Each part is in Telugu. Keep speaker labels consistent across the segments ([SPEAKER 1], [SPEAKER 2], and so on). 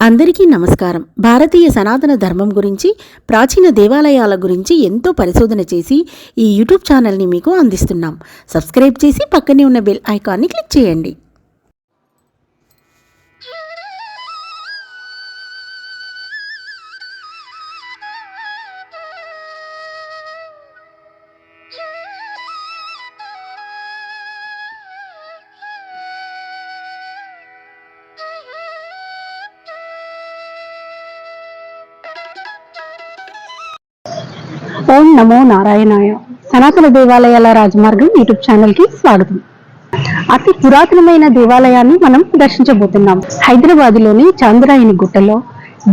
[SPEAKER 1] అందరికీ నమస్కారం. భారతీయ సనాతన ధర్మం గురించి ప్రాచీన దేవాలయాల గురించి ఎంతో పరిశోధన చేసి ఈ యూట్యూబ్ ఛానల్ని మీకు అందిస్తున్నాం. సబ్స్క్రైబ్ చేసి పక్కనే ఉన్న బెల్ ఐకాన్ని క్లిక్ చేయండి.
[SPEAKER 2] ఓం నమో నారాయణాయ. సనాతన దేవాలయాల రాజమార్గం యూట్యూబ్ ఛానల్కి స్వాగతం. అతి పురాతనమైన దేవాలయాన్ని మనం దర్శించబోతున్నాం. హైదరాబాద్లోని చాంద్రాయని గుట్టలో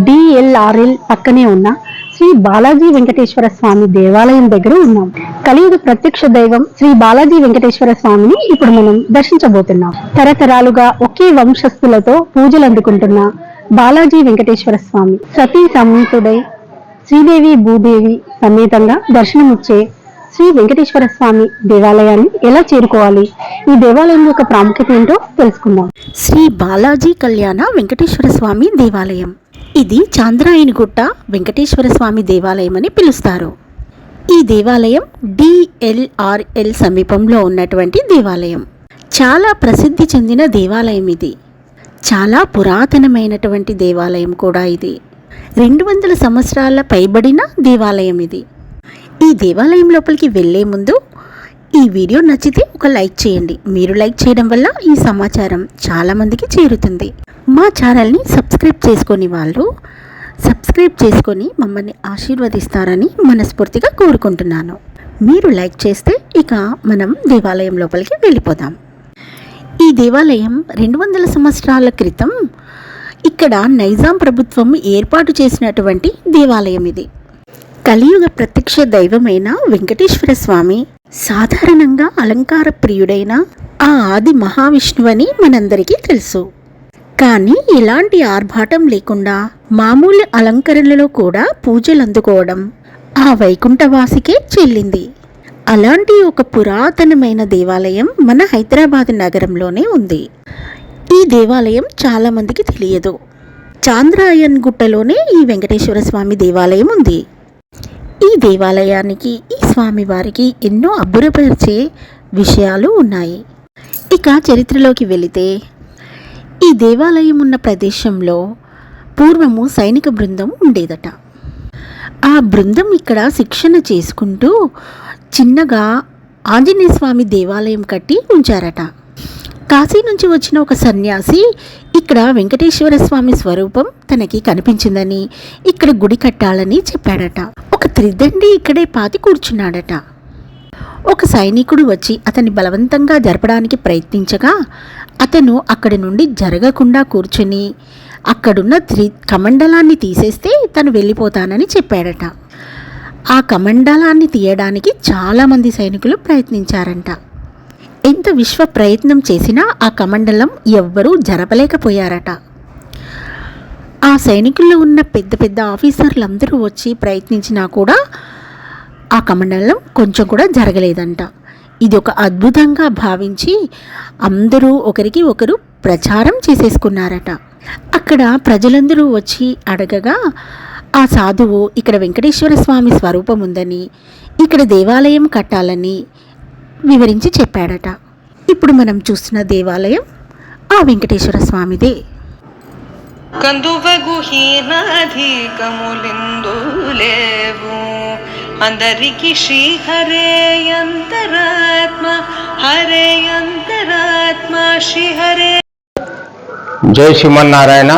[SPEAKER 2] డిఎల్ఆర్ఎల్ పక్కనే ఉన్న శ్రీ బాలాజీ వెంకటేశ్వర స్వామి దేవాలయం దగ్గర ఉన్నాం. కలియుగ ప్రత్యక్ష దైవం శ్రీ బాలాజీ వెంకటేశ్వర స్వామిని ఇప్పుడు మనం దర్శించబోతున్నాం. తరతరాలుగా ఒకే వంశస్థులతో పూజలు అందుకుంటున్న బాలాజీ వెంకటేశ్వర స్వామి సతీ సమేతుడై శ్రీదేవి భూదేవి సమేతంగా దర్శనమిచ్చే శ్రీ వెంకటేశ్వర స్వామి దేవాలయాన్ని ఎలా చేరుకోవాలి? ఈ దేవాలయం యొక్క ప్రాముఖ్యత ఏంటో తెలుసుకుందాం.
[SPEAKER 1] శ్రీ బాలాజీ కళ్యాణ వెంకటేశ్వర స్వామి దేవాలయం. ఇది చాంద్రాయనిగుట్ట వెంకటేశ్వర స్వామి దేవాలయం అని పిలుస్తారు. ఈ దేవాలయం డిఎల్ఆర్ఎల్ సమీపంలో ఉన్నటువంటి దేవాలయం. చాలా ప్రసిద్ధి చెందిన దేవాలయం ఇది. చాలా పురాతనమైనటువంటి దేవాలయం కూడా ఇది. రెండు వందల సంవత్సరాల పైబడిన దేవాలయం ఇది. ఈ దేవాలయం లోపలికి వెళ్ళే ముందు ఈ వీడియో నచ్చితే ఒక లైక్ చేయండి. మీరు లైక్ చేయడం వల్ల ఈ సమాచారం చాలామందికి చేరుతుంది. మా ఛానల్ని సబ్స్క్రైబ్ చేసుకొని వాళ్ళు సబ్స్క్రైబ్ చేసుకొని మమ్మల్ని ఆశీర్వదిస్తారని మనస్ఫూర్తిగా కోరుకుంటున్నాను. మీరు లైక్ చేస్తే ఇక మనం దేవాలయం లోపలికి వెళ్ళిపోదాం. ఈ దేవాలయం రెండు వందల సంవత్సరాల క్రితం ఇక్కడ నైజాం ప్రభుత్వం ఏర్పాటు చేసినటువంటి దేవాలయం ఇది. కలియుగ ప్రత్యక్ష దైవమైన వెంకటేశ్వర స్వామి సాధారణంగా అలంకార ప్రియుడైన ఆ ఆది మహావిష్ణువని మనందరికీ తెలుసు. కానీ ఎలాంటి ఆర్భాటం లేకుండా మామూలు అలంకరణలో కూడా పూజలు అందుకోవడం ఆ వైకుంఠవాసికే చెల్లింది. అలాంటి ఒక పురాతనమైన దేవాలయం మన హైదరాబాద్ నగరంలోనే ఉంది. ఈ దేవాలయం చాలామందికి తెలియదు. చాంద్రాయన్ గుట్టలోనే ఈ వెంకటేశ్వర స్వామి దేవాలయం ఉంది. ఈ దేవాలయానికి ఈ స్వామివారికి ఎన్నో అబ్బురపరిచే విషయాలు ఉన్నాయి. ఇక చరిత్రలోకి వెళితే ఈ దేవాలయం ఉన్న ప్రదేశంలో పూర్వము సైనిక బృందం ఉండేదట. ఆ బృందం ఇక్కడ శిక్షణ చేసుకుంటూ చిన్నగా ఆంజనేయ స్వామి దేవాలయం కట్టి ఉంచారట. కాశీ నుంచి వచ్చిన ఒక సన్యాసి ఇక్కడ వెంకటేశ్వర స్వామి స్వరూపం తనకి కనిపించిందని ఇక్కడ గుడి కట్టాలని చెప్పాడట. ఒక త్రిదండి ఇక్కడే పాతి కూర్చున్నాడట. ఒక సైనికుడు వచ్చి అతన్ని బలవంతంగా జరపడానికి ప్రయత్నించగా అతను అక్కడి నుండి జరగకుండా కూర్చుని అక్కడున్న త్రి కమండలాన్ని తీసేస్తే తను వెళ్ళిపోతానని చెప్పాడట. ఆ కమండలాన్ని తీయడానికి చాలామంది సైనికులు ప్రయత్నించారంట. ఎంత విశ్వ ప్రయత్నం చేసినా ఆ కమండలం ఎవ్వరూ జరపలేకపోయారట. ఆ సైనికుల్లో ఉన్న పెద్ద పెద్ద ఆఫీసర్లందరూ వచ్చి ప్రయత్నించినా కూడా ఆ కమండలం కొంచెం కూడా జరగలేదంట. ఇది ఒక అద్భుతంగా భావించి అందరూ ఒకరికి ఒకరు ప్రచారం చేసేసుకున్నారట. అక్కడ ప్రజలందరూ వచ్చి అడగగా ఆ సాధువు ఇక్కడ వెంకటేశ్వర స్వామి స్వరూపం ఉందని ఇక్కడ దేవాలయం కట్టాలని వివరించి చెప్పాడట. ఇప్పుడు మనం చూస్తున్న దేవాలయం ఆ వెంకటేశ్వర స్వామిదే.
[SPEAKER 3] అందరికి శ్రీ హరే అంతరాత్మ హరే అంతరాత్మ శ్రీ హరే
[SPEAKER 4] జై శ్రీమన్నారాయణ.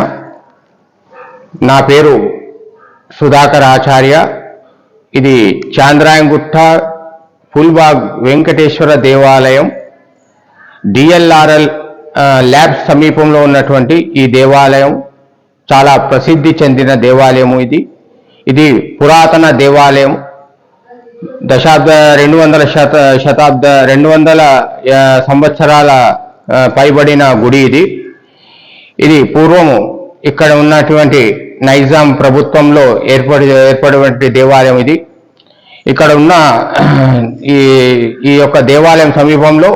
[SPEAKER 4] నా పేరు సుధాకర్ ఆచార్య. ఇది చాంద్రాయంగుట్ట ఫుల్బాగ్ వెంకటేశ్వర దేవాలయం డిఎల్ఆర్ఎల్ ల్యాబ్స్ సమీపంలో ఉన్నటువంటి ఈ దేవాలయం చాలా ప్రసిద్ధి చెందిన దేవాలయము ఇది. ఇది పురాతన దేవాలయం. దశాబ్ద రెండు వందల శత శతాబ్ద రెండు వందల సంవత్సరాల పైబడిన గుడి ఇది. ఇది పూర్వము ఇక్కడ ఉన్నటువంటి నైజాం ప్రభుత్వంలో ఏర్పడి ఏర్పడినటువంటి దేవాలయం ఇది. ఇక్కడ ఉన్న ఈ ఈ యొక్క దేవాలయం సమీపంలో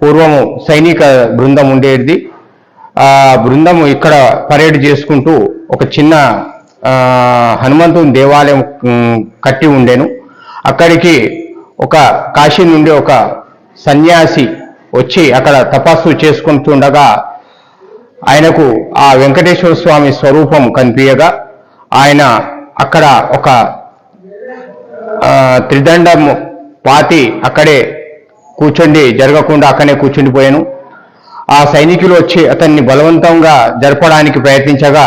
[SPEAKER 4] పూర్వము సైనిక బృందం ఉండేది. ఆ బృందం ఇక్కడ పరేడ్ చేసుకుంటూ ఒక చిన్న హనుమంతుని దేవాలయం కట్టి ఉండేను. అక్కడికి ఒక కాశీ నుండి ఒక సన్యాసి వచ్చి అక్కడ తపస్సు చేసుకుంటుండగా ఆయనకు ఆ వెంకటేశ్వర స్వామి స్వరూపం కనిపించగా ఆయన అక్కడ ఒక త్రిదండం పాతి అక్కడే కూర్చుండి జరగకుండా అక్కడే కూర్చుండిపోయాను ఆ సైనికులు వచ్చి అతన్ని బలవంతంగా జరపడానికి ప్రయత్నించగా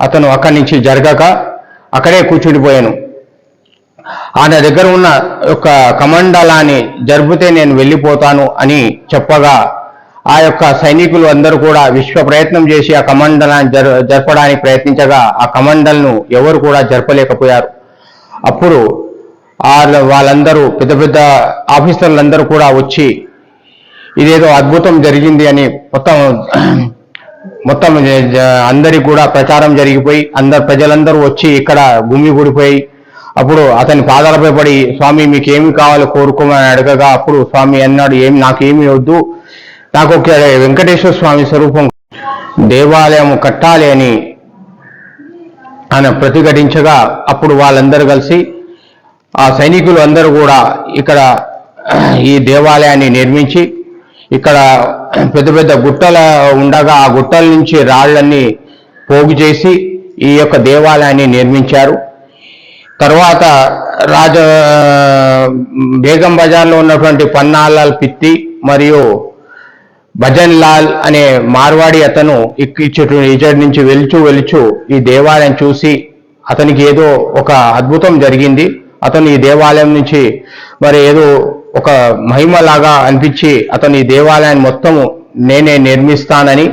[SPEAKER 4] అతను అక్కడి నుంచి జరగక అక్కడే కూర్చుండిపోయాను ఆయన దగ్గర ఉన్న ఒక కమండలాన్ని జరుపుతే నేను వెళ్ళిపోతాను అని చెప్పగా ఆ యొక్క సైనికులు అందరూ కూడా విశ్వ ప్రయత్నం చేసి ఆ కమండలాన్ని జర జరపడానికి ప్రయత్నించగా ఆ కమండల్ను ఎవరు కూడా జరపలేకపోయారు. అప్పుడు వాళ్ళందరూ పెద్ద పెద్ద ఆఫీసర్లందరూ కూడా వచ్చి ఇదేదో అద్భుతం జరిగింది అని మొత్తం మొత్తం అందరికి కూడా ప్రచారం జరిగిపోయి అందరు ప్రజలందరూ వచ్చి ఇక్కడ గుమిగూడిపోయి అప్పుడు అతని పాదాలపై పడి స్వామి మీకు ఏమి కావాలో కోరుకోమని అడగగా అప్పుడు స్వామి అన్నాడు ఏమి నాకేమి వద్దు. నాకు ఒక వెంకటేశ్వర స్వామి స్వరూపం దేవాలయం కట్టాలి అని ఆయన ప్రతిఘటించగా అప్పుడు వాళ్ళందరూ కలిసి ఆ సైనికులు అందరూ కూడా ఇక్కడ ఈ దేవాలయాన్ని నిర్మించి ఇక్కడ పెద్ద పెద్ద గుట్టల ఉండగా ఆ గుట్టల నుంచి రాళ్ళన్ని పోగు చేసి ఈ యొక్క దేవాలయాన్ని నిర్మించారు. తర్వాత రాజ బేగం బజార్లో ఉన్నటువంటి పన్నాలాల్ పిత్తి మరియు భజన్ లాల్ అనే మార్వాడి అతను ఇక్- ఇచ్చటి నుంచి వెలుచు వెలుచు ఈ దేవాలయం చూసి అతనికి ఏదో ఒక అద్భుతం జరిగింది. అతను ఈ దేవాలయం నుంచి మరి ఏదో ఒక మహిమలాగా అనిపించి అతను ఈ దేవాలయాన్ని మొత్తము నేనే నిర్మిస్తానని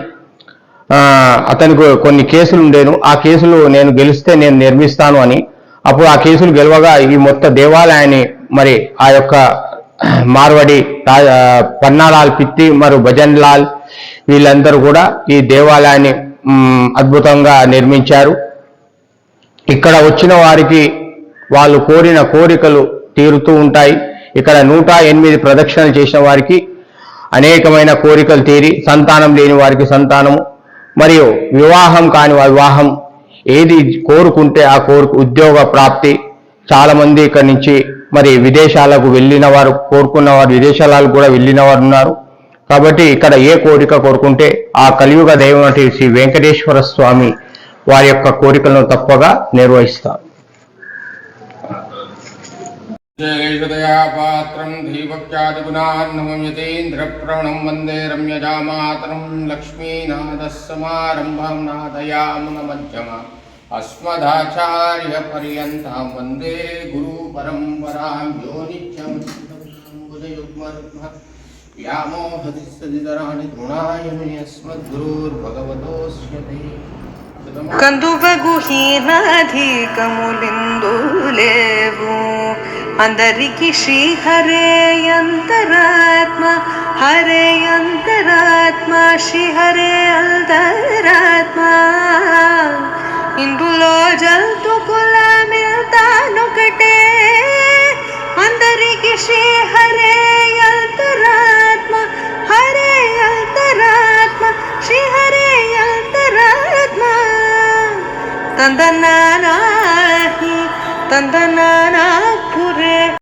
[SPEAKER 4] అతనికి కొన్ని కేసులు ఉండేను. ఆ కేసులు నేను గెలిస్తే నేను నిర్మిస్తాను అని. అప్పుడు ఆ కేసులు గెలవగా ఈ మొత్తం దేవాలయాన్ని మరి ఆ యొక్క మార్వడి పన్నాలాల్ పిత్తి మరియు భజన్ లాల్ వీళ్ళందరూ కూడా ఈ దేవాలయాన్ని అద్భుతంగా నిర్మించారు. ఇక్కడ వచ్చిన వారికి వాళ్ళు కోరిన కోరికలు తీరుతూ ఉంటాయి. ఇక్కడ నూట ఎనిమిది ప్రదక్షిణలు చేసిన వారికి అనేకమైన కోరికలు తీరి సంతానం లేని వారికి సంతానము. మరియు వివాహం కాని వివాహం. ఏది కోరుకుంటే ఆ కోరిక ఉద్యోగ ప్రాప్తి. చాలామంది ఇక్కడి నుంచి మరి విదేశాలకు వెళ్ళిన వారు కోరుకున్న వారు విదేశాలకు కూడా వెళ్ళిన వారు ఉన్నారు. కాబట్టి ఇక్కడ ఏ కోరిక కోరుకుంటే ఆ కలియుగ దైవం శ్రీ వెంకటేశ్వర స్వామి వారి యొక్క కోరికలను తప్పగా నిర్వహిస్తారు.
[SPEAKER 5] पात्रं धीभक्त्यादिगुणान्नमयतीन्द्रप्रणं वंदे रम्यजामातरं लक्ष्मीनाथः समारम्भं नादयामुनमध्यमा अस्मदाचार्यपर्यन्तां वंदे गुरुपरम्परां यो नित्यं
[SPEAKER 3] కందువగుహీనాధికములిందులేవు అందరికి శ్రీహరే అంతరాత్మ హరే అంతరాత్మ శ్రీహరే అంతరాత్మ ఇందులో జంతు కులమిల్తానొకటే అందరికి శ్రీహరే అంతరాత్మ హరే అంతరాత్మ శ్రీహరే అంతరాత్మ తందనానాహి తందనా